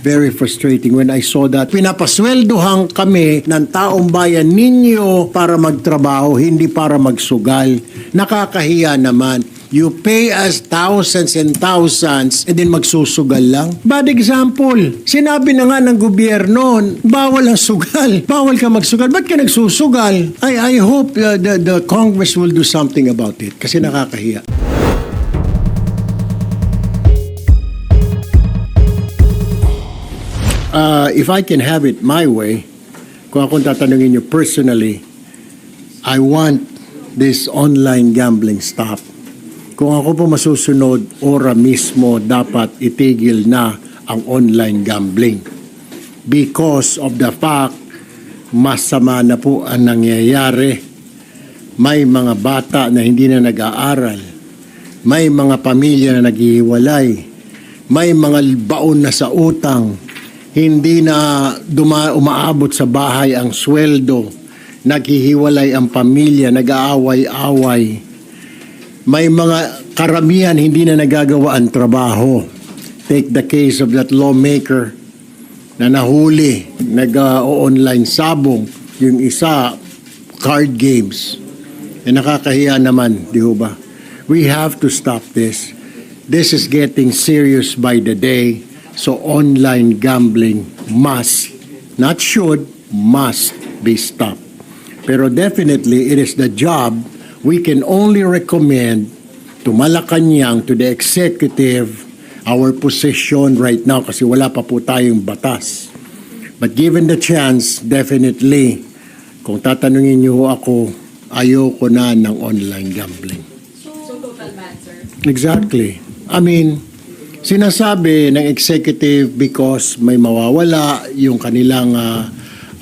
Very frustrating when I saw that. Pinapasweldohan kami ng taong bayan ninyo para magtrabaho, hindi para magsugal. Nakakahiya naman. You pay us thousands and thousands and then magsusugal lang. Bad example. Sinabi na nga ng gobyerno, bawal ang sugal. Bawal ka magsugal. Ba't ka nagsusugal? I, I hope uh, the, the Congress will do something about it kasi nakakahiya. Uh, if I can have it my way, kung akong tatanungin nyo personally, I want this online gambling stop. Kung ako po masusunod, ora mismo dapat itigil na ang online gambling. Because of the fact, masama na po ang nangyayari. May mga bata na hindi na nag-aaral. May mga pamilya na naghihiwalay. May mga baon na sa utang hindi na duma, umaabot sa bahay ang sweldo, naghihiwalay ang pamilya, nag-aaway-away. May mga karamihan hindi na nagagawa ang trabaho. Take the case of that lawmaker na nahuli, nag-online sabong, yung isa, card games. E nakakahiya naman, di ba? We have to stop this. This is getting serious by the day. So online gambling must, not should, must be stopped. Pero definitely, it is the job we can only recommend to Malacanang, to the executive, our position right now kasi wala pa po tayong batas. But given the chance, definitely, kung tatanungin niyo ako, ayoko na ng online gambling. So, total ban, sir? Exactly. I mean, sinasabi ng executive because may mawawala yung kanilang ah,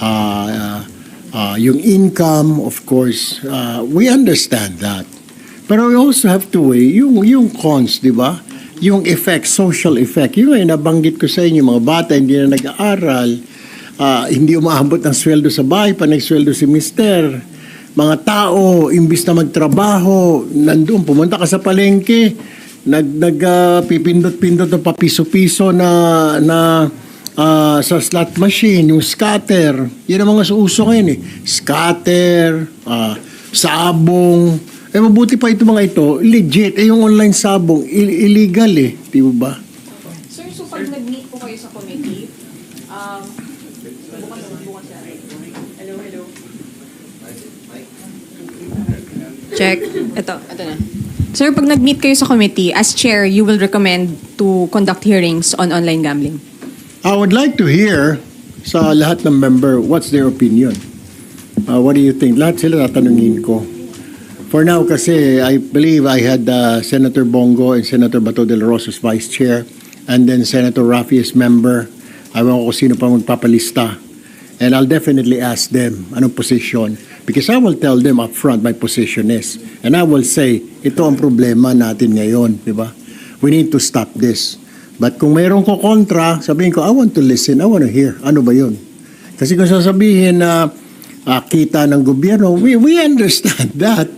ah, ah, yung income, of course. ah, we understand that. Pero we also have to weigh yung, yung cons, di ba? Yung effect, social effect. Yung ay nabanggit ko sa inyo, mga bata hindi na nag-aaral, ah, hindi umaabot ng sweldo sa bahay, pa nagsweldo si mister. Mga tao, imbis na magtrabaho, nandun, pumunta ka sa palengke, nag, nag ah, pipindot-pindot ng papiso-piso na, na ah, sa slot machine, yung scatter. Yan ang mga uso ngayon eh. Scatter, ah, sabong. Eh mabuti pa ito mga ito, legit. Eh yung online sabong, illegal eh. Di ba ba? Sir, so pag nag-meet po kayo sa committee, um, bukas bukas. Hello, hello. Check. Ito. Ito na. Sir, pag nag-meet kayo sa committee, as chair, you will recommend to conduct hearings on online gambling. I would like to hear sa lahat ng member, what's their opinion? Uh, what do you think? Lahat sila tatanungin ko. For now, kasi I believe I had uh, Senator Bongo and Senator Bato de la Rosa as vice chair and then Senator Rafi as member. Ayaw ko sino pa magpapalista. And I'll definitely ask them anong position because I will tell them up front my position is. And I will say, ito ang problema natin ngayon, di ba? We need to stop this. But kung mayroon ko kontra, sabihin ko, I want to listen, I want to hear. Ano ba yun? Kasi kung sasabihin na ah, kita ng gobyerno, we, we understand that.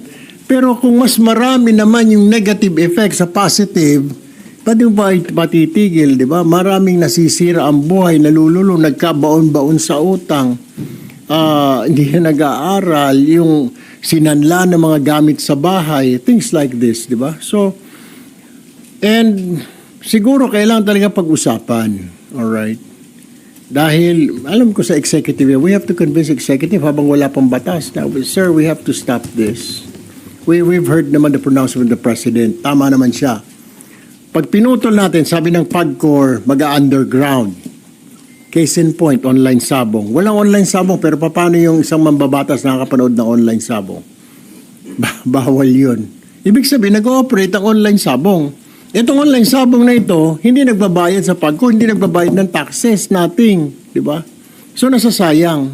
Pero kung mas marami naman yung negative effect sa positive, pwede ba patitigil, di ba? Maraming nasisira ang buhay, nalululo, nagkabaon-baon sa utang. Ah, hindi na nag-aaral, yung sinanla ng mga gamit sa bahay, things like this, di ba? So, and siguro kailangan talaga pag-usapan, alright? Dahil, alam ko sa executive, we have to convince executive habang wala pang batas. Now, sir, we have to stop this. We, we've heard naman the pronouncement of the president. Tama naman siya. Pag pinutol natin, sabi ng PAGCOR, mag-underground. Case in point, online sabong. Walang online sabong, pero paano yung isang mambabatas nakakapanood ng online sabong? Ba- bawal yun. Ibig sabihin, nag-ooperate ang online sabong. Itong online sabong na ito, hindi nagbabayad sa PAGCOR, hindi nagbabayad ng taxes, nothing. Di ba? So, nasasayang.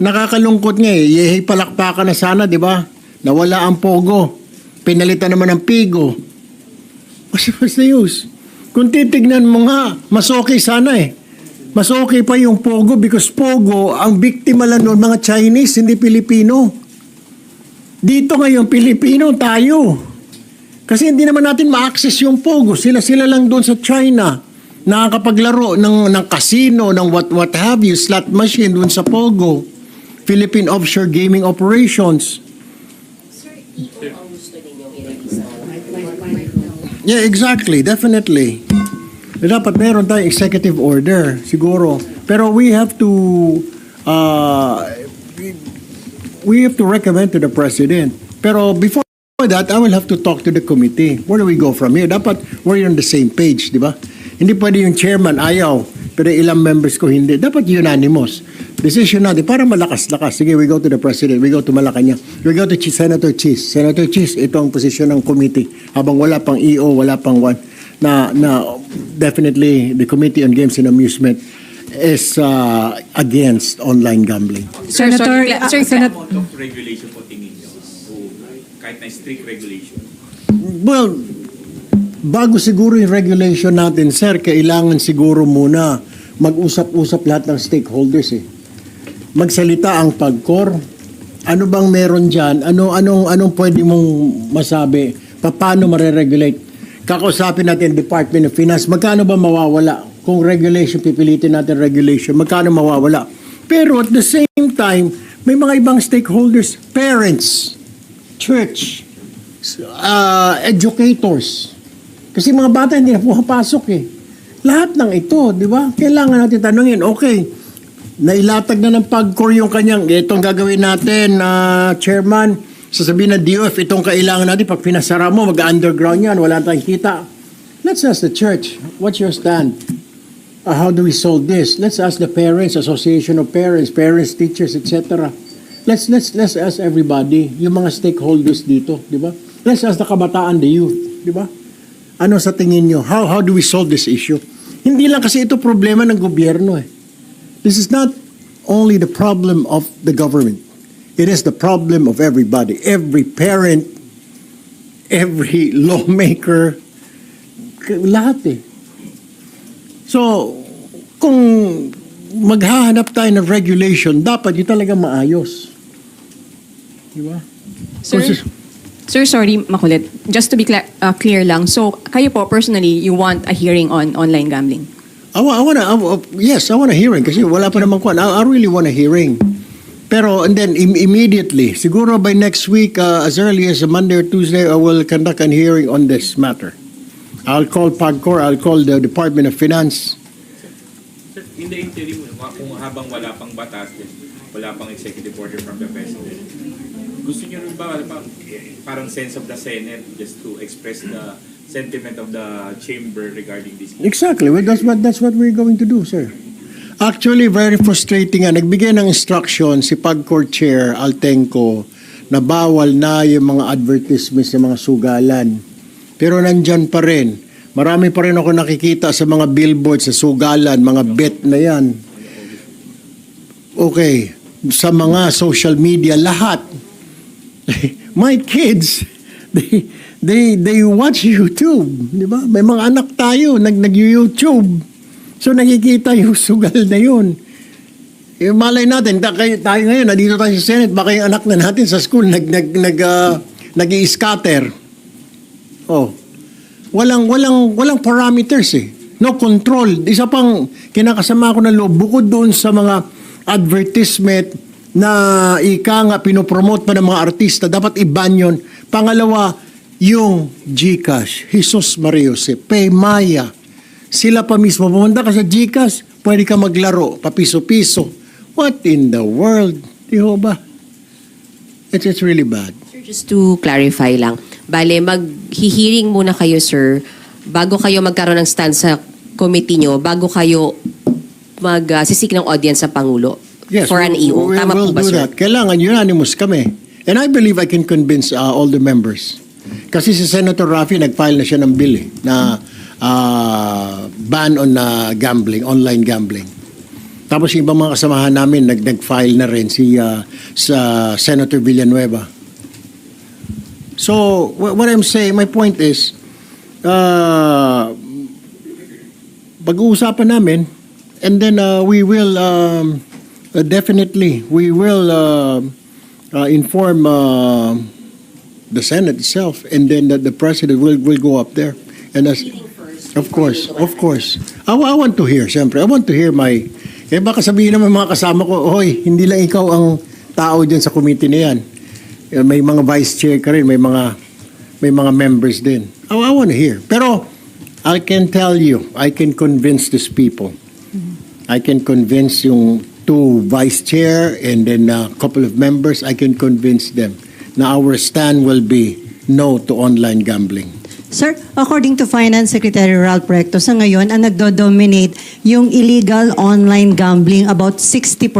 Nakakalungkot nga eh. Yehey palakpakan na sana, di ba? Nawala ang pogo. Pinalitan naman ng pigo. What's the use? Kung titignan mo nga, mas okay sana eh. Mas okay pa yung Pogo because Pogo, ang biktima lang noon mga Chinese, hindi Pilipino. Dito ngayon, Pilipino tayo. Kasi hindi naman natin ma-access yung Pogo. Sila-sila lang doon sa China. nakakapaglaro ng, ng casino, ng what, what have you, slot machine dun sa Pogo, Philippine Offshore Gaming Operations. Yeah, exactly. Definitely. Dapat meron tayong executive order, siguro. Pero we have to, uh, we have to recommend to the president. Pero before that, I will have to talk to the committee. Where do we go from here? Dapat we're on the same page, di ba? Hindi pwede yung chairman ayaw, pero ilang members ko hindi. Dapat unanimous. Decision natin, para malakas-lakas. Sige, we go to the president, we go to Malacanang, we go to Senator Cheese. Senator Cheese, ito ang posisyon ng committee. Habang wala pang EO, wala pang one, na, na definitely the Committee on Games and Amusement is uh, against online gambling. Sir, Senator, sorry, uh, sir, Senat- amount of regulation po tingin nyo? So, kahit na strict regulation. Well, bago siguro yung regulation natin, sir, kailangan siguro muna mag-usap-usap lahat ng stakeholders eh. Magsalita ang pagkor. Ano bang meron dyan? Ano, anong, anong pwede mong masabi? Pa- Paano mareregulate? Kakausapin natin Department of Finance. Magkano ba mawawala? Kung regulation, pipilitin natin regulation. Magkano mawawala? Pero at the same time, may mga ibang stakeholders, parents, church, uh, educators. Kasi mga bata hindi na pumapasok eh. Lahat ng ito, di ba? Kailangan natin tanungin, okay, nailatag na ng pagkor yung kanyang, itong gagawin natin, na chairman, sasabihin ng DOF, itong kailangan natin, pag pinasara mo, mag-underground yan, wala tayong kita. Let's ask the church, what's your stand? Uh, how do we solve this? Let's ask the parents, association of parents, parents, teachers, etc. Let's let's let's ask everybody, yung mga stakeholders dito, di ba? Let's ask the kabataan, the youth, di ba? Ano sa tingin nyo? How how do we solve this issue? Hindi lang kasi ito problema ng gobyerno eh. This is not only the problem of the government. It is the problem of everybody. Every parent, every lawmaker, lahat eh. So, kung maghahanap tayo ng regulation, dapat yun talaga maayos. Di ba? Sir, Kung sir, sorry, makulit. Just to be cla- uh, clear lang. So, kayo po, personally, you want a hearing on online gambling? I, wa- I wanna, I wa- yes, I want a hearing kasi wala pa naman kwan. I, I really want a hearing. Pero, and then im- immediately, siguro by next week, uh, as early as Monday or Tuesday, I will conduct a hearing on this matter. I'll call PAGCOR, I'll call the Department of Finance. Sir, in the interim, kung habang wala pang batas, wala pang executive order from the president, gusto niyo rin ba, ano pa, parang sense of the Senate just to express the sentiment of the chamber regarding this? Exactly. Well, that's what that's what we're going to do, sir. Actually, very frustrating nga. Nagbigay ng instruction si PAGCOR Chair Altenco na bawal na yung mga advertisements sa mga sugalan. Pero nandyan pa rin. Marami pa rin ako nakikita sa mga billboards sa sugalan, mga bet na yan. Okay. Sa mga social media, lahat. My kids, they, they, they watch YouTube. Di ba? May mga anak tayo, nag, nag-YouTube. So nakikita yung sugal na yun. Eh, malay natin, ta- kayo- tayo ngayon, nandito tayo sa Senate, baka yung anak na natin sa school nag, nag, nag, ah, nag-i-scatter. Oh. Walang, walang, walang parameters eh. No control. Isa pang kinakasama ko ng loob, bukod doon sa mga advertisement na ika nga pinopromote pa ng mga artista, dapat iban yun. Pangalawa, yung Gcash, Jesus Maria Jose, Paymaya, sila pa mismo, pumunta ka sa Gcash, pwede ka maglaro, papiso-piso. What in the world? Di ho ba? It's, it's really bad. Sir, just to clarify lang. Bale, mag-hearing muna kayo, sir, bago kayo magkaroon ng stand sa committee nyo, bago kayo mag-sisik ng audience sa Pangulo Yes, for an EO. we Tama will po ba, do sir? that. Kailangan unanimous kami. And I believe I can convince uh, all the members. Kasi si Senator Rafi, nag-file na siya ng bill eh, na uh, ban on uh, gambling, online gambling. Tapos yung ibang mga kasamahan namin, nag- nag-file na rin si uh, sa Senator Villanueva. So, wh- what I'm saying, my point is, uh, pag-uusapan namin, and then uh, we will um, uh, definitely, we will uh, uh, inform uh, the Senate itself, and then the, the President will, will go up there. And as, Of course, of course. I, I want to hear, siyempre. I want to hear my... Eh baka sabihin naman mga kasama ko, Hoy, hindi lang ikaw ang tao dyan sa committee na yan. Eh, May mga vice chair ka rin, may mga may mga members din. I, I want to hear. Pero I can tell you, I can convince these people. I can convince yung two vice chair and then a couple of members, I can convince them na our stand will be no to online gambling. Sir, according to Finance Secretary Ralph Recto, sa ngayon, ang nagdo-dominate yung illegal online gambling, about 60%.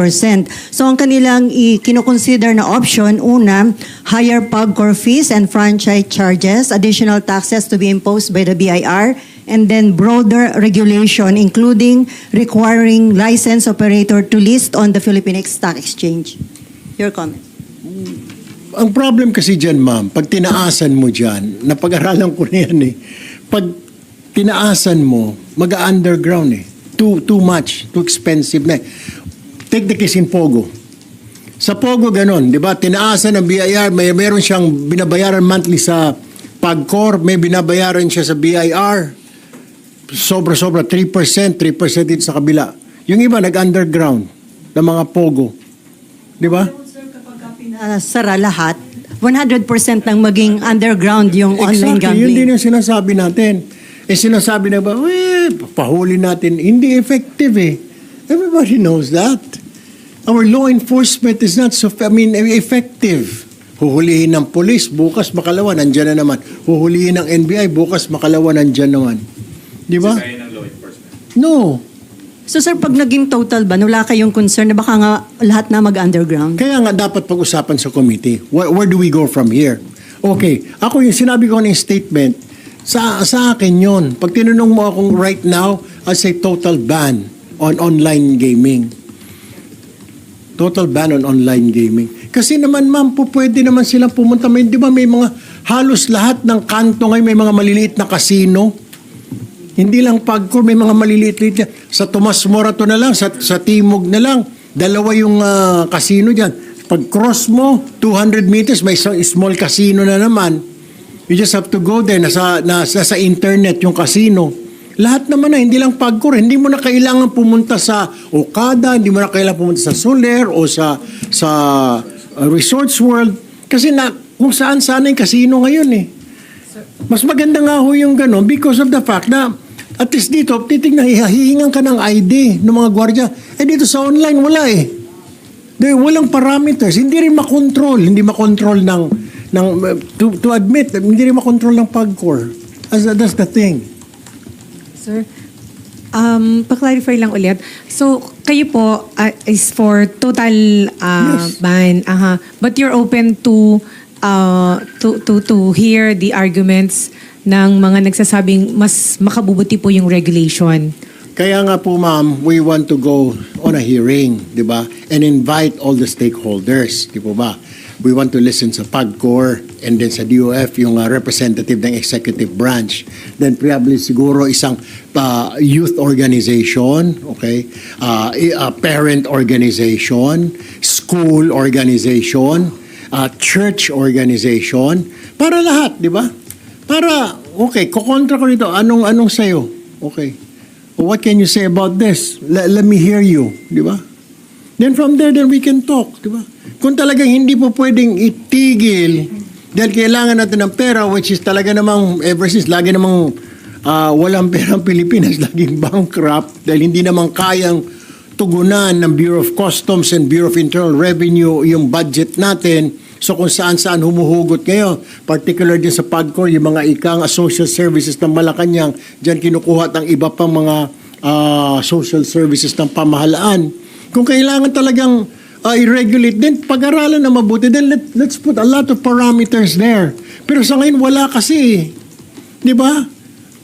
So ang kanilang kinoconsider na option, una, higher PUBCOR fees and franchise charges, additional taxes to be imposed by the BIR, and then broader regulation, including requiring licensed operator to list on the Philippine Stock Exchange. Your comment. Ang problem kasi dyan, ma'am, pag tinaasan mo dyan, napag-aralan ko na yan eh, pag tinaasan mo, mag-underground eh. Too, too much, too expensive na eh. Take the case in Pogo. Sa Pogo, ganon, di ba? Tinaasan ng BIR, may meron siyang binabayaran monthly sa PAGCOR, may binabayaran siya sa BIR. Sobra-sobra, 3%, 3% dito sa kabila. Yung iba, nag-underground ng mga Pogo. Di ba? Pinasara lahat, 100% nang maging underground yung online Exactly, yun din gambling. yung sinasabi natin. Eh sinasabi na ba, eh, pahuli natin. Hindi effective eh. Everybody knows that. Our law enforcement is not so, I mean, effective. Huhulihin ng polis, bukas makalawa, nandyan na naman. Huhulihin ng NBI, bukas makalawa, nandyan naman. Di ba? Kaya ng law enforcement. No. So sir, pag naging total ban, wala kayong concern na baka nga lahat na mag-underground? Kaya nga dapat pag-usapan sa committee. Where, where do we go from here? Okay, ako yung sinabi ko ng statement, sa, sa akin yon. Pag tinanong mo akong right now, I say total ban on online gaming. Total ban on online gaming. Kasi naman ma'am, po pwede naman silang pumunta. May, di ba may mga halos lahat ng kanto ngayon may mga maliliit na casino. Hindi lang pagkor, may mga maliliit liit yan. Sa Tomas Morato na lang, sa, sa Timog na lang. Dalawa yung ah, casino dyan. Pag cross mo, 200 meters, may isang small casino na naman. You just have to go there. Nasa, nasa sa internet yung casino. Lahat naman na, hindi lang pagkor. Hindi mo na kailangan pumunta sa Okada, hindi mo na kailangan pumunta sa Soler o sa, sa ah, Resorts World. Kasi na, kung saan sana yung casino ngayon eh. Mas maganda nga ho yung gano'n because of the fact na at least dito, titignan, hihingan ka ng ID ng mga gwardiya. Eh dito sa online, wala eh. Dahil walang parameters. Hindi rin makontrol. Hindi makontrol ng, ng to, to admit, hindi rin makontrol ng pagcore. As, that's the thing. Sir, um, pa-clarify lang ulit. So, kayo po uh, is for total uh, Yes. ban. Aha. But you're open to, uh, to, to, to hear the arguments ng mga nagsasabing mas makabubuti po yung regulation. Kaya nga po ma'am, we want to go on a hearing, di ba? And invite all the stakeholders, di po ba? We want to listen sa PAGCOR and then sa DOF, yung uh, representative ng executive branch. Then probably siguro isang uh, youth organization, okay? Uh, a parent organization, school organization, uh, church organization, para lahat, di ba? Para, okay, kukontra ko rito, anong, anong sayo? Okay. What can you say about this? Let, let me hear you, di ba? Then from there, then we can talk, di ba? Kung talagang hindi po pwedeng itigil dahil kailangan natin ng pera, which is talaga namang ever since, lagi namang ah, walang pera ang Pilipinas, laging bankrupt dahil hindi naman kayang tugunan ng Bureau of Customs and Bureau of Internal Revenue yung budget natin. So kung saan-saan humuhugot ngayon, particular din sa PAGCOR, yung mga ikang ah, social services ng Malacanang, dyan kinukuha ng iba pang mga ah, social services ng pamahalaan. Kung kailangan talagang ah, i-regulate din, pag-aralan na mabuti, then let, let's put a lot of parameters there. Pero sa ngayon, wala kasi. Di ba?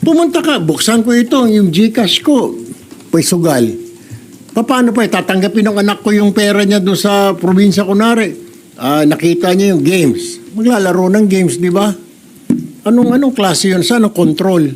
Pumunta ka, buksan ko ito, yung Gcash ko, may sugal. Paano pa, eh, tatanggapin ng anak ko yung pera niya doon sa probinsya kunari. Ah, nakita niya yung games. Maglalaro ng games, di ba? Anong anong klase yun? Saan ang control?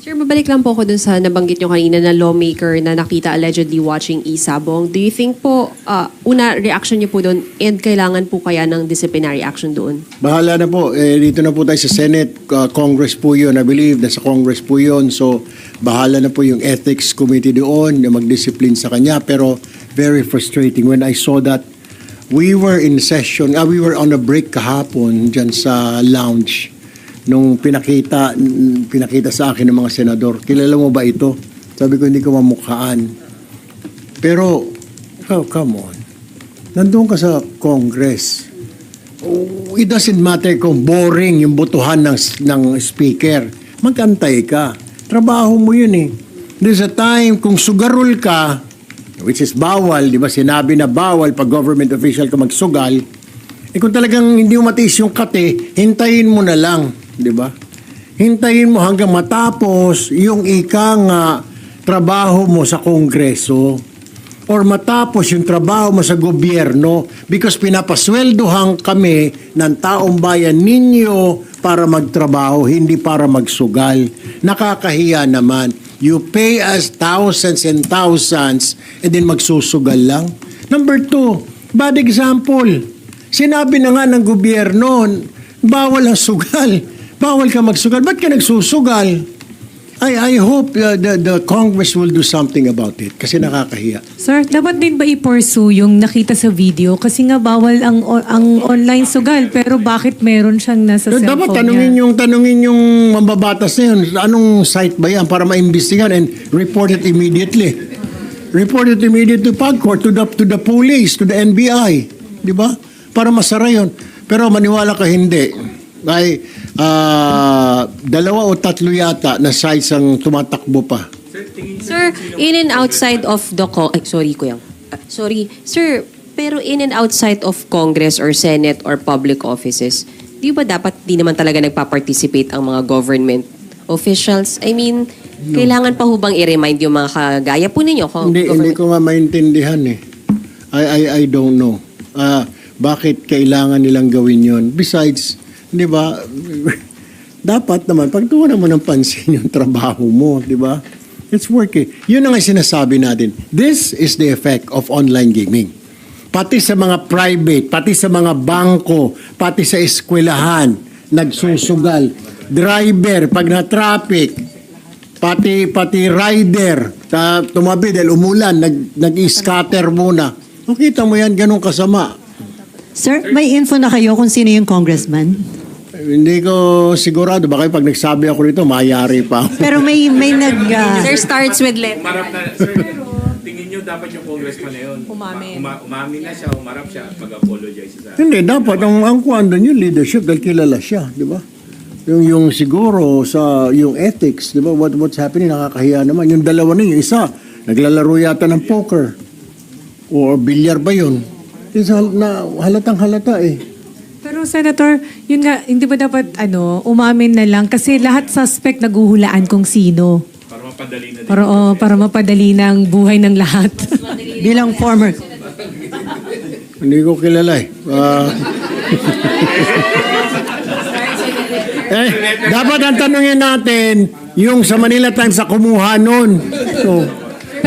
Sir, mabalik lang po ako dun sa nabanggit nyo kanina na lawmaker na nakita allegedly watching Isabong. Do you think po, ah, una, reaction nyo po doon and kailangan po kaya ng disciplinary action doon? Bahala na po. Eh, dito na po tayo sa Senate. Uh, Congress po yun. I believe nasa Congress po yun. So, bahala na po yung Ethics Committee doon na mag-discipline sa kanya. Pero, very frustrating. When I saw that, we were in session, ah, we were on a break kahapon dyan sa lounge nung pinakita, pinakita sa akin ng mga senador. Kilala mo ba ito? Sabi ko, hindi ko mamukhaan. Pero, oh, come on. Nandun ka sa Congress Oh, it doesn't matter kung boring yung botohan ng, ng speaker. Magantay ka. Trabaho mo yun eh. There's a time kung sugarol ka, which is bawal, di ba? Sinabi na bawal pag government official ka magsugal. Eh kung talagang hindi mo matiis yung kate, hintayin mo na lang, di ba? Hintayin mo hanggang matapos yung ikang ah, trabaho mo sa kongreso or matapos yung trabaho mo sa gobyerno because pinapasweldohan kami ng taong bayan ninyo para magtrabaho, hindi para magsugal. Nakakahiya naman. You pay us thousands and thousands and then magsusugal lang. Number two, bad example. Sinabi na nga ng gobyerno, bawal ang sugal. Bawal ka magsugal. Ba't ka nagsusugal? I, I hope uh, the, the Congress will do something about it kasi nakakahiya. Sir, dapat din ba i-pursue yung nakita sa video? Kasi nga bawal ang ang online sugal. Pero bakit meron siyang nasa So, cellphone dapat niya? tanungin yung tanungin yung mambabatas na yun. Anong site ba yan para maimbestigan and report it immediately. Report it immediately to PAGCOR, to the, to the police, to the NBI. Di ba? Para masara yun. Pero maniwala ka hindi. Ay, ah, dalawa o tatlo yata na sites ang tumatakbo pa. Sir, in and outside of the... Co- Ay, sorry, kuya. Ah, sorry. Sir, pero in and outside of Congress or Senate or public offices, di ba dapat di naman talaga nagpa-participate ang mga government officials? I mean, kailangan pa hubang i-remind yung mga kagaya po ninyo? ko- Hindi, hindi government- ko nga maintindihan eh. I, I, I don't know. Ah, bakit kailangan nilang gawin yon? Besides, di ba, dapat naman, pagtuunan mo ng pansin yung trabaho mo, di ba? It's working. Yun ang sinasabi natin. This is the effect of online gaming. Pati sa mga private, pati sa mga bangko, pati sa eskwelahan, nagsusugal. Driver, pag na-traffic, pati pati rider ta, tumabi dahil umulan nag nag-scatter muna makita mo yan ganun kasama Sir, may info na kayo kung sino yung congressman? Hindi ko sigurado baka pag nagsabi ako nito mayari pa. Pero may may nag ah, Sir starts with letter. Umarap na, sir, tingin niyo dapat yung congressman na yun. Umamin. Uma, umamin na siya, umarap siya, at mag-apologize sa... hindi dapat ang ang kuan doon yung leadership dahil kilala siya di ba yung yung siguro sa yung ethics di ba what what's happening nakakahiya naman yung dalawa na yung isa naglalaro yata ng poker or bilyar ba yun It's hal- na halatang halata eh Senator, yun nga, hindi ba dapat ano, umamin na lang? Kasi lahat suspect naguhulaan kung sino. Para mapadali na din. Para, oh, para mapadali ng buhay ng lahat. bilang former Hindi ko kilala eh. Ah. eh, dapat ang tanungin natin, yung sa Manila Times sa kumuha nun. So,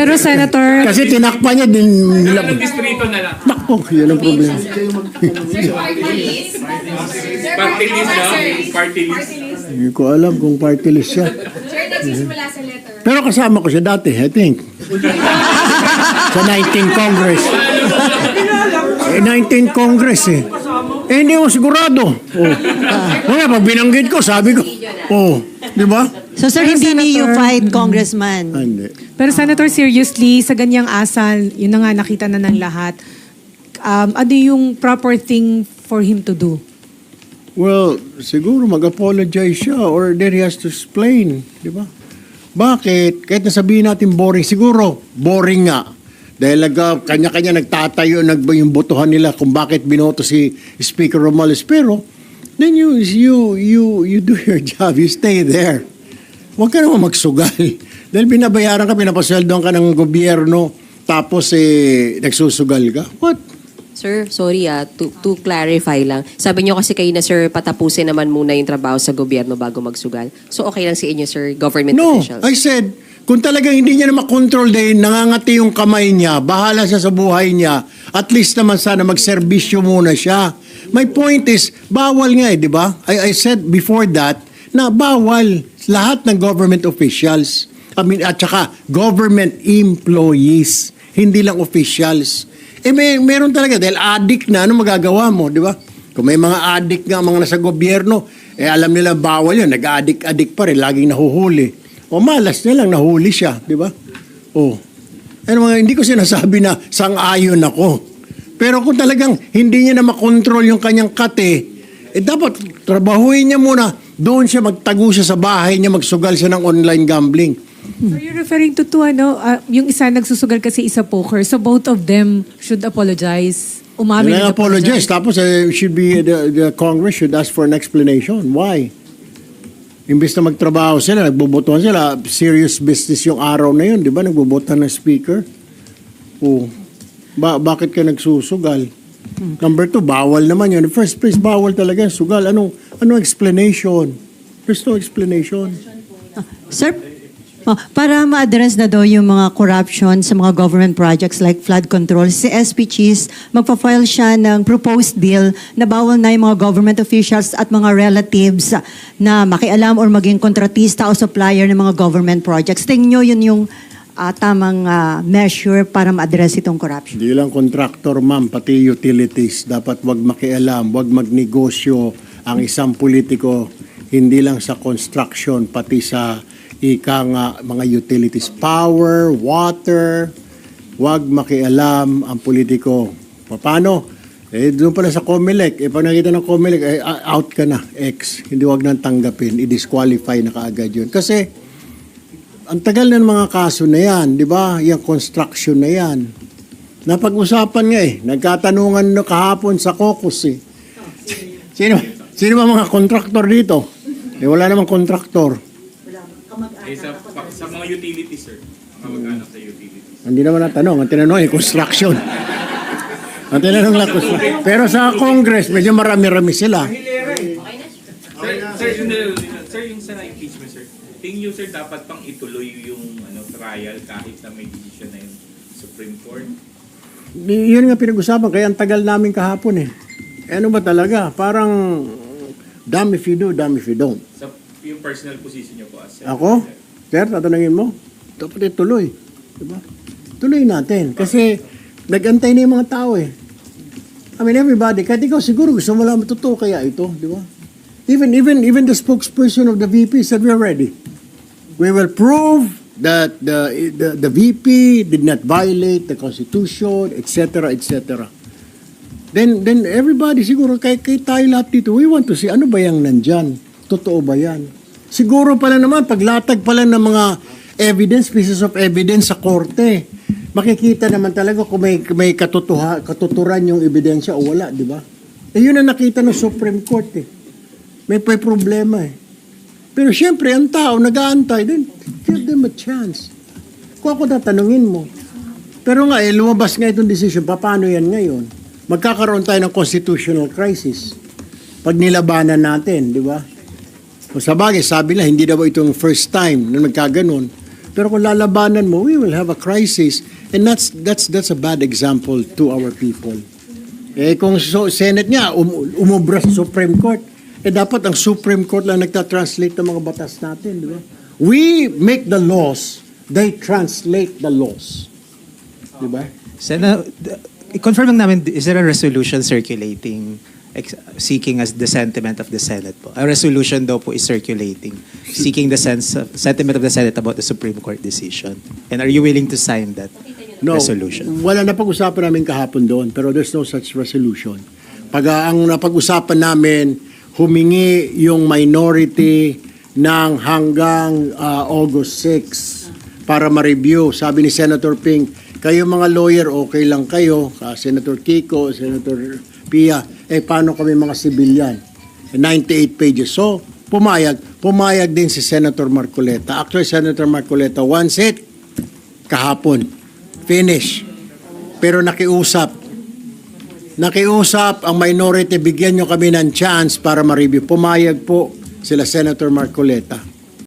Pero Senator, kasi tinakpan niya din nila. Anong distrito na lang? Nakpo, yun ang problema. Party list na? Party list. Hindi ko alam kung party list siya. Sir, nagsisimula sa letter. Pero kasama ko siya dati, I think. sa 19 Congress. Eh, 19 Congress eh. Eh, hindi ko sigurado. Oh. Wala, pag binanggit ko, sabi ko, oh, di ba? So sir, Pero, hindi niyo Senator- fight congressman. Ah, hindi. pero Senator, seriously, sa ganyang asal, yun na nga nakita na ng lahat, um, ano yung proper thing for him to do? Well, siguro mag-apologize siya or then he has to explain, di ba? Bakit? Kahit nasabihin natin boring, siguro boring nga. Dahil nag, kanya-kanya nagtatayo nag, yung botohan nila kung bakit binoto si Speaker Romales. Pero, then you, you, you, you do your job, you stay there. Huwag ka naman magsugal. Dahil binabayaran ka, pinapasweldoan ka ng gobyerno, tapos eh, nagsusugal ka. What? Sir, sorry ah, to, to clarify lang. Sabi niyo kasi kayo na sir, patapusin naman muna yung trabaho sa gobyerno bago magsugal. So okay lang sa inyo sir, government No, officials? I said, kung talagang hindi niya na makontrol dahil nangangati yung kamay niya, bahala siya sa buhay niya, at least naman sana magserbisyo muna siya. My point is, bawal nga eh, di ba? I, I said before that, na bawal lahat ng government officials. I mean, at saka government employees, hindi lang officials. Eh may meron talaga dahil addict na ano magagawa mo, di ba? Kung may mga addict nga mga nasa gobyerno, eh alam nila bawal 'yun, nag-addict-addict pa rin, laging nahuhuli. O malas na lang nahuli siya, di ba? Oh. Ano mga hindi ko sinasabi na sang-ayon ako. Pero kung talagang hindi niya na makontrol yung kanyang kate, eh dapat trabahuin niya muna. Doon siya magtago siya sa bahay niya, magsugal siya ng online gambling. Are you referring to two, ano, ah, yung isa nagsusugal kasi isa poker. So both of them should apologize. Umamin And and apologize. Tapos eh, should be the, the Congress should ask for an explanation. Why? Imbes na magtrabaho sila, nagbobotohan sila, serious business yung araw na yun, di ba? Nagbobotohan ng speaker. Oh. Ba bakit ka nagsusugal? Number two, bawal naman yun. First place, bawal talaga sugal. Anong, anong explanation? There's no explanation. Sir, oh, para ma-address na daw yung mga corruption sa mga government projects like flood control, si SP Cheese, magpa-file siya ng proposed bill na bawal na yung mga government officials at mga relatives na makialam or maging kontratista o supplier ng mga government projects. Tingin nyo yun yung ah, tamang ah, measure para ma-address itong corruption. Hindi lang contractor, ma'am, pati utilities. Dapat wag makialam, wag magnegosyo ang isang politiko, hindi lang sa construction, pati sa ika nga mga utilities. Power, water, wag makialam ang politiko. Paano? Eh, doon pala sa COMELEC, eh, pag nakita ng COMELEC, eh, out ka na, ex. Hindi wag nang tanggapin, i-disqualify na kaagad yun. Kasi, ang tagal ng mga kaso na yan, di ba? Yung construction na yan. Napag-usapan nga eh. Nagkatanungan no kahapon sa caucus eh. Sino, sino ba mga kontraktor dito? Eh wala namang kontraktor. Eh, sa, pa- sa mga utilities, sir. Mga mag-anak sa utilities. Hindi naman natanong. Ang tinanong ay construction. Ang tinanong lang construction. Pero sa Congress, medyo marami-rami sila. Sir, sir, yung, sir, yung sa impeachment, sir. Tingin niyo, sir, dapat pang ituloy yung ano trial kahit na may decision na yung Supreme Court? Y- Yun nga pinag-usapan. Kaya ang tagal namin kahapon eh. Eh, ano ba talaga? Parang damn if you do, damn if you don't. Sa yung personal position niyo po as Ako? Sir, tatanungin mo? Dapat ituloy. Diba? Tuloy natin. Kasi nagantay na yung mga tao eh. I mean, everybody, kahit ikaw siguro gusto mo lang totoo kaya ito, di ba? Even, even, even the spokesperson of the VP said we're ready. We will prove that the, the, the VP did not violate the Constitution, etc., etc. Then, then everybody, siguro, kay, kay tayo lahat dito, we want to see, ano ba yung nandyan? Totoo ba yan? Siguro pala naman, paglatag pala ng mga evidence, pieces of evidence sa korte, makikita naman talaga kung may, may katutuha, katuturan yung ebidensya o wala, di ba? Eh yun ang nakita ng Supreme Court eh. May, may problema eh. Pero siyempre, ang tao nag-aantay, then give them a chance. Kung ako tatanungin mo. Pero nga, eh, lumabas nga itong decision, pa- paano yan ngayon? Magkakaroon tayo ng constitutional crisis. Pag nilabanan natin, di ba? O sa bagay, sabi na, hindi daw itong first time na nagkaganon. Pero kung lalabanan mo, we will have a crisis. And that's, that's, that's a bad example to our people. Eh kung so, Senate niya, um, umubra sa Supreme Court, eh dapat ang Supreme Court lang nagta-translate ng mga batas natin, di ba? We make the laws, they translate the laws. Di ba? Sana, i-confirm lang namin, is there a resolution circulating seeking as the sentiment of the Senate po? A resolution daw po is circulating, seeking the sense of, sentiment of the Senate about the Supreme Court decision. And are you willing to sign that resolution? Wala na pag-usapan namin kahapon doon, pero there's no such resolution. Pag ah, ang napag-usapan namin, humingi yung minority ng hanggang ah, August 6 para ma-review. Sabi ni Senator Ping, kayo mga lawyer, okay lang kayo, ah, Senator Kiko, Senator Pia, eh paano kami mga civilian? 98 pages. So, pumayag. Pumayag din si Senator Marcoleta. Actually, Senator Marcoleta wants it kahapon. Finish. Pero nakiusap nakiusap ang minority, bigyan nyo kami ng chance para ma-review. Pumayag po sila Senator Marcoleta.